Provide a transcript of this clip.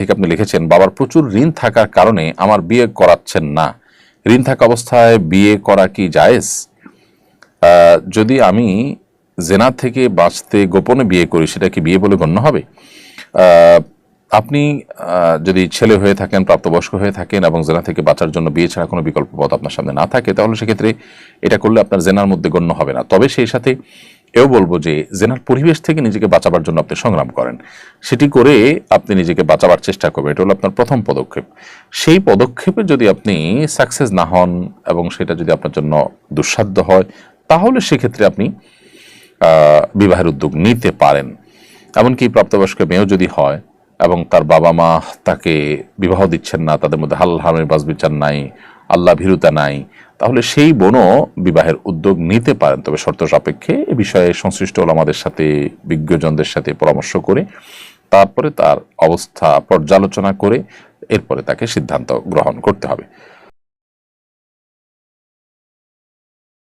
ঠিক আপনি লিখেছেন, বাবার প্রচুর ঋণ থাকার কারণে আমার বিয়ে করাচ্ছেন না। ঋণ থাকা অবস্থায় বিয়ে করা কি জায়েজ? যদি আমি জেনা থেকে বাঁচতে গোপনে বিয়ে করি, সেটা কি বিয়ে বলে গণ্য হবে? আপনি যদি ছেলে হয়ে থাকেন, প্রাপ্তবয়স্ক হয়ে থাকেন এবং জেনা থেকে বাঁচার জন্য বিয়ে ছাড়া কোনো বিকল্প পথ আপনার সামনে না থাকে, তাহলে সেক্ষেত্রে এটা করলে আপনার জেনার মধ্যে গণ্য হবে না। তবে সেই সাথে এও বলব যে জেনার পরিবেশ থেকে নিজেকে বাঁচাবার জন্য আপনি সংগ্রাম করেন। সেটি করে আপনি নিজেকে বাঁচাবার চেষ্টা করবেন। এটা হলো আপনার প্রথম পদক্ষেপ। সেই পদক্ষেপে যদি আপনি সাকসেস না হন এবং সেটা যদি আপনার জন্য দুঃসাধ্য হয়, তাহলে সেক্ষেত্রে আপনি বিবাহের উদ্যোগ নিতে পারেন। এমনকি প্রাপ্তবয়স্ক মেয়েও যদি হয় এবং তার বাবা মা তাকে বিবাহ দিচ্ছেন না, তাদের মধ্যে হাল হামের বাসবিচার নাই আল্লাহ ভীরুতা নাই, তাহলে সেই বোনও বিবাহের উদ্যোগ নিতে পারেন। তবে শর্ত সাপেক্ষে এ বিষয়ে সংশ্লিষ্ট আমাদের সাথে, বিজ্ঞজনদের সাথে পরামর্শ করে, তারপরে তার অবস্থা পর্যালোচনা করে, এরপরে তাকে সিদ্ধান্ত গ্রহণ করতে হবে।